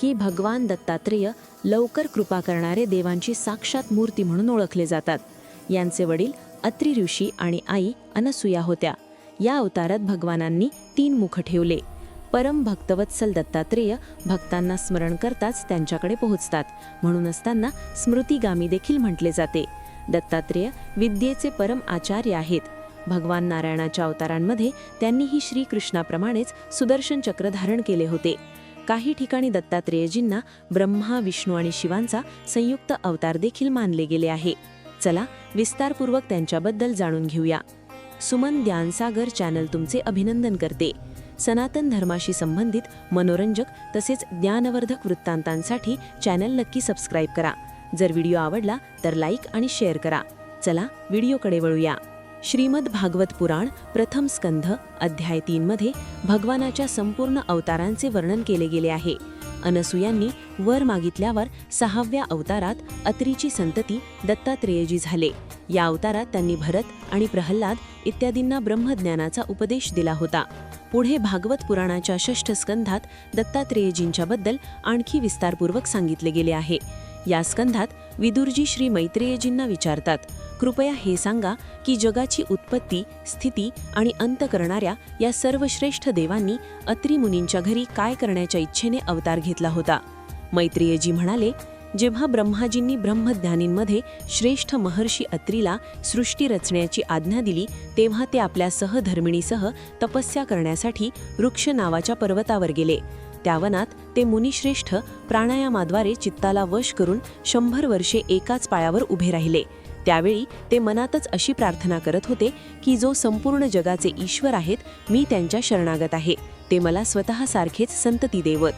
की भगवान दत्तात्रेय लवकर कृपा करणारे देवांची साक्षात मूर्ती म्हणून ओळखले जातात. यांचे वडील अत्री ऋषी आणि आई अनसुया होत्या. या अवतारात भगवानांनी तीन मुख ठेवले. परम भक्तवत्सल दत्तात्रेय भक्तांना स्मरण करताच त्यांच्याकडे पोहोचतात. म्हणूनच त्यांना स्मृतिगामी देखील म्हटले जाते. दत्तात्रेय विद्येचे परम आचार्य आहेत. भगवान नारायणाच्या अवतारांमध्ये त्यांनीही श्रीकृष्णाप्रमाणेच सुदर्शन चक्र धारण केले होते. काही ठिकाणी दत्तात्रेयजींना ब्रह्मा विष्णू आणि शिवांचा संयुक्त अवतार देखील मानले गेले आहे. चला विस्तारपूर्वक त्यांच्याबद्दल जाणून घेऊया. सुमन ज्ञानसागर चॅनल तुमचे अभिनंदन करते. सनातन धर्माशी संबंधित मनोरंजक तसेच ज्ञानवर्धक वृत्तांतांसाठी चॅनल नक्की सबस्क्राईब करा. जर व्हिडिओ आवडला तर लाईक आणि शेअर करा. चला व्हिडिओकडे वळूया. श्रीमद भागवत पुराण प्रथम स्कंध अध्याय तीनमध्ये भगवानाच्या संपूर्ण अवतारांचे वर्णन केले गेले आहे. अनसुयांनी वर मागितल्यावर सहाव्या अवतारात अत्रीची संतती दत्तात्रेयजी झाले. या अवतारात त्यांनी भरत आणि प्रहल्लाद इत्यादींना ब्रह्मज्ञानाचा उपदेश दिला होता. पुढे भागवत पुराणाच्या षष्ठ स्कंधात दत्तात्रेयजींच्याबद्दल आणखी विस्तारपूर्वक सांगितले गेले आहे. या स्कंधात विदुरजी श्री मैत्रेयजींना विचारतात कृपया हे सांगा की जगाची उत्पत्ती स्थिती आणि अंत करणाऱ्या या सर्वश्रेष्ठ देवांनी अत्रिमुनींच्या घरी काय करण्याच्या इच्छेने अवतार घेतला होता? मैत्रेयजी म्हणाले जेव्हा ब्रह्माजींनी ब्रह्मज्ञानींमध्ये श्रेष्ठ महर्षी अत्रीला सृष्टी रचण्याची आज्ञा दिली तेव्हा ते आपल्या सहधर्मिणीसह तपस्या करण्यासाठी वृक्ष नावाच्या पर्वतावर गेले. त्यावनात ते मुनिश्रेष्ठ प्राणायामाद्वारे चित्ताला वश करून शंभर वर्षे एकाच पायावर उभे राहिले. त्यावेळी ते मनातच अशी प्रार्थना करत होते की जो संपूर्ण जगाचे ईश्वर आहेत मी त्यांच्या शरणागत आहे. ते मला स्वतःसारखेच संतती देवत.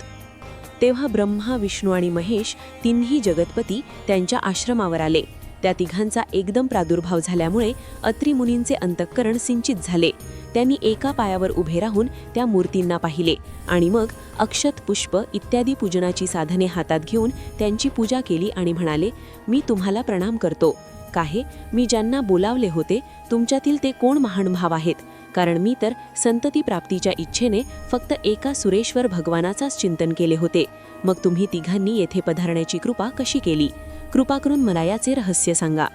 तेव्हा ब्रह्मा विष्णू आणि महेश तिन्ही जगतपती त्यांच्या आश्रमावर आले. त्या तिघांचा एकदम प्रादुर्भाव झाल्यामुळे अत्रिमुनींचे अंतःकरण सिंचित झाले. त्यांनी एका पायावर उभे राहून त्या मूर्तींना पाहिले. आणि मग अक्षत पुष्प इत्यादी पूजनाची साधने हातात घेऊन त्यांची पूजा केली आणि म्हणाले मी तुम्हाला प्रणाम करतो. काहे मी ज्यांना बोलावले होते तुमच्यातील ते कोण महान भाव आहेत? कारण मी तर संतती प्राप्तीच्या इच्छेने फक्त एका सुरेश्वर भगवानाचाच चिंतन केले होते. मग तुम्ही तिघांनी येथे पधारण्याची कृपा कशी केली? कृपा करून मला याचे रहस्य सांगा.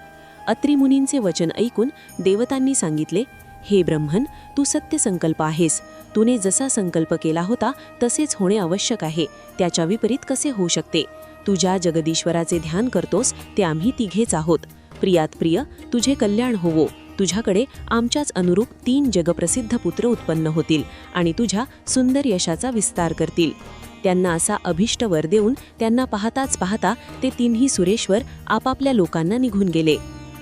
अत्रिमुनींचे वचन ऐकून देवतांनी सांगितले हे ब्रह्मन तू सत्य संकल्प आहेस. तूने जसा संकल्प केला होता तसेच होणे आवश्यक आहे. त्याच्या विपरीत कसे होऊ शकते? तू ज्या जगदीश्वराचे ध्यान करतोस ते आम्ही तिघेच आहोत. प्रियात प्रिय तुझे कल्याण होवो. तुझ्याकडे आमच्याच अनुरूप तीन जगप्रसिद्ध पुत्र उत्पन्न होतील आणि तुझ्या सुंदर यशाचा विस्तार करतील. त्यांना असा अभिष्ट वर देऊन त्यांना पाहताच पाहता ते तिन्ही सुरेश्वर आपापल्या लोकांना निघून गेले.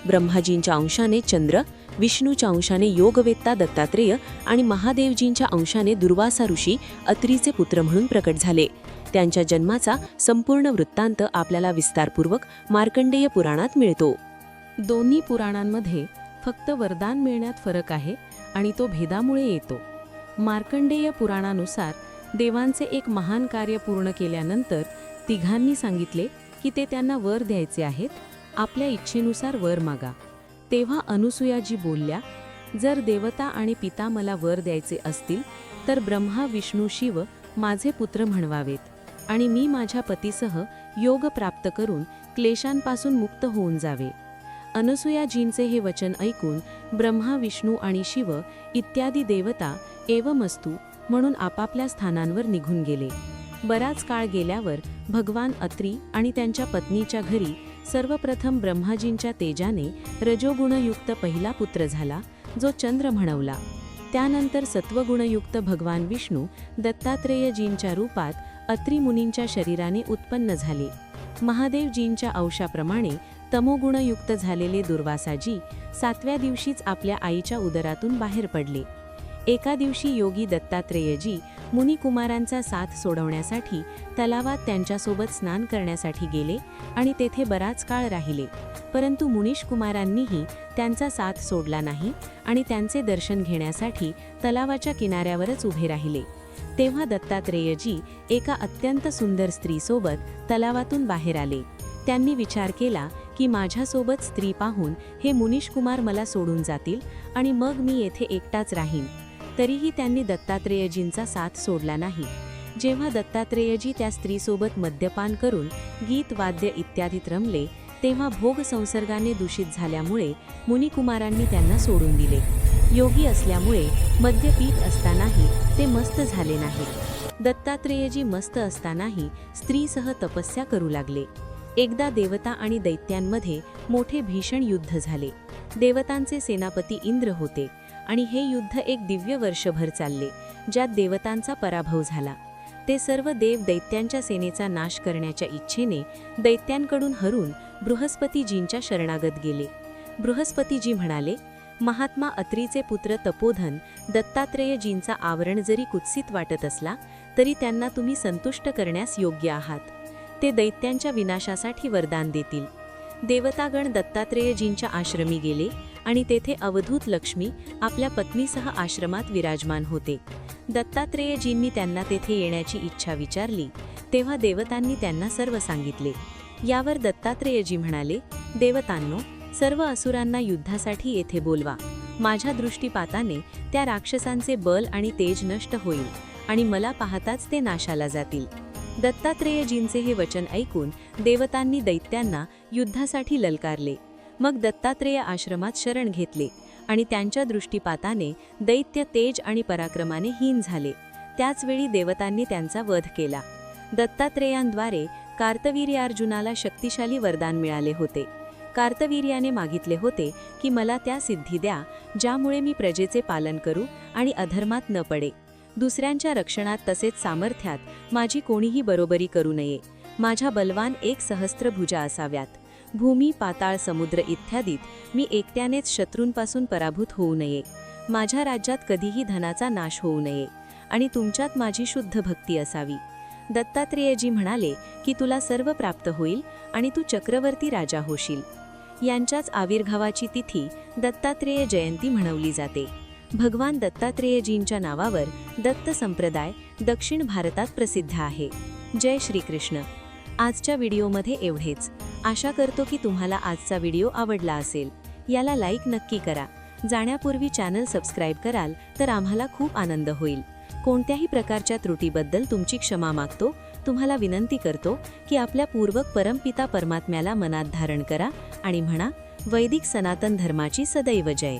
ब्रह्माजींच्या अंशाने चंद्र विष्णूच्या अंशाने योगवेत्ता दत्तात्रेय आणि महादेवजींच्या अंशाने दुर्वासा ऋषी अत्रीचे पुत्र म्हणून प्रकट झाले. त्यांच्या जन्माचा संपूर्ण वृत्तांत आपल्याला विस्तारपूर्वक मार्कंडेय पुराणात मिळतो. दोन्ही पुराणांमध्ये फक्त वरदान मिळण्यात फरक आहे आणि तो भेदामुळे येतो. मार्कंडेय पुराणानुसार देवांचे एक महान कार्य पूर्ण केल्यानंतर तिघांनी सांगितले की ते त्यांना वर द्यायचे आहेत. आपल्या इच्छेनुसार वर मागा. तेव्हा अनुसुयाजी बोलल्या जर देवता आणि पिता मला वर द्यायचे असतील तर ब्रह्मा विष्णू शिव माझे पुत्र म्हणवावेत आणि मी माझ्या पतीसह योग प्राप्त करून क्लेशांपासून मुक्त होऊन जावे. अनसुयाजींचे हे वचन ऐकून ब्रह्मा विष्णू आणि शिव इत्यादी देवता एवमस्तू म्हणून आपापल्या स्थानांवर निघून गेले. बराच काळ गेल्यावर भगवान अत्री आणि त्यांच्या पत्नीच्या घरी सर्वप्रथम ब्रह्माजींच्या तेजाने रजोगुणयुक्त पहिला पुत्र झाला जो चंद्र म्हणवला. त्यानंतर सत्वगुणयुक्त भगवान विष्णू दत्तात्रेयजींच्या रूपात अत्रिमुनींच्या शरीराने उत्पन्न झाले. महादेवजींच्या अंशाप्रमाणे तमोगुणयुक्त झालेले दुर्वासाजी सातव्या दिवशीच आपल्या आईच्या उदरातून बाहेर पडले. एका दिवशी योगी दत्तात्रेयजी मुनिकुमारांचा साथ सोडवण्यासाठी तलावात त्यांच्यासोबत स्नान करण्यासाठी गेले आणि तेथे बराच काळ राहिले. परंतु मुनीश कुमारांनीही त्यांचा साथ सोडला नाही आणि त्यांचे दर्शन घेण्यासाठी तलावाच्या किनाऱ्यावरच उभे राहिले. तेव्हा दत्तात्रेयजी एका अत्यंत सुंदर स्त्रीसोबत तलावातून बाहेर आले. त्यांनी विचार केला की माझ्यासोबत स्त्री पाहून हे मुनीश कुमार मला सोडून जातील आणि मग मी येथे एकटाच राहीन. तरीही त्यांनी दत्तात्रेयजींचा साथ सोडला नाही. जेव्हा दत्तात्रेयजी त्या स्त्रीसोबत मद्यपान करून गीत वाद्य इत्यादीत रमले तेव्हा भोग संसर्गाने दूषित झाल्यामुळे मुनिकुमारांनी त्यांना सोडून दिले. योगी असल्यामुळे मद्य पीत असतानाही ते मस्त झाले नाहीत. दत्तात्रेयजी मस्त असतानाही स्त्रीसह तपस्या करू लागले. एकदा देवता आणि दैत्यांमध्ये मोठे भीषण युद्ध झाले. देवतांचे सेनापती इंद्र होते. आणि हे युद्ध एक दिव्य वर्षभर चालले ज्यात देवतांचा पराभव झाला. ते सर्व देव दैत्यांच्या सेनेचा नाश करण्याच्या इच्छेने दैत्यांकडून हरून बृहस्पतीजींच्या शरणागत गेले. बृहस्पतीजी म्हणाले महात्मा अत्रीचे पुत्र तपोधन दत्तात्रेयजींचा आवरण जरी कुत्सित वाटत असला तरी त्यांना तुम्ही संतुष्ट करण्यास योग्य आहात. ते दैत्यांच्या विनाशासाठी वरदान देतील. देवतागण दत्तात्रेयजींच्या आश्रमी गेले आणि तेथे अवधूत लक्ष्मी आपल्या पत्नीसह आश्रमात विराजमान होते. दत्तात्रेयजींनी त्यांना तेथे येण्याची इच्छा विचारली तेव्हा देवतांनी त्यांना सर्व सांगितले. यावर दत्तात्रेयजी म्हणाले देवतांनो सर्व असुरांना युद्धासाठी येथे बोलवा. माझ्या दृष्टीपाताने त्या राक्षसांचे बल आणि तेज नष्ट होईल आणि मला पाहताच ते नाशाला जातील. दत्तात्रेयजींचे हे वचन ऐकून देवतांनी दैत्यांना युद्धासाठी ललकारले. मग दत्तात्रेय आश्रमात शरण घेतले आणि त्यांच्या दृष्टीपाताने दैत्य तेज आणि पराक्रमाने हीन झाले. त्याचवेळी देवतांनी त्यांचा वध केला. दत्तात्रेयांद्वारे कार्तवीर्यार्जुनाला शक्तिशाली वरदान मिळाले होते. कार्तवीर्याने मागितले होते की मला त्या सिद्धी द्या ज्यामुळे मी प्रजेचे पालन करू आणि अधर्मात न पडे. दुसऱ्यांच्या रक्षणात तसेच सामर्थ्यात माझी कोणीही बरोबरी करू नये. माझ्या बलवान एक सहस्त्र भुजा असाव्यात. भूमी पाताळ समुद्र इत्यादीत मी एकट्यानेच शत्रूंपासून पराभूत होऊ नये. माझ्या राज्यात कधीही धनाचा नाश होऊ नये आणि तुमच्यात माझी शुद्ध भक्ती असावी. दत्तात्रेयजी म्हणाले की तुला सर्व प्राप्त होईल आणि तू चक्रवर्ती राजा होशील. यांच्याच आविर्भावाची तिथी दत्तात्रेय जयंती म्हणवली जाते. भगवान दत्तात्रेयजींच्या नावावर दत्त संप्रदाय दक्षिण भारतात प्रसिद्ध आहे. जय श्रीकृष्ण. आजच्या व्हिडिओमध्ये एवढेच. आशा करतो की तुम्हाला आजचा व्हिडिओ आवडला असेल. याला लाईक नक्की करा. जाण्यापूर्वी चॅनल सबस्क्राईब कराल तर आम्हाला खूप आनंद होईल. कोणत्याही प्रकारच्या त्रुटीबद्दल तुमची क्षमा मागतो. तुम्हाला विनंती करतो की आपल्या पूर्वक परमपिता परमात्म्याला मनात धारण करा आणि म्हणा वैदिक सनातन धर्माची सदैव जय.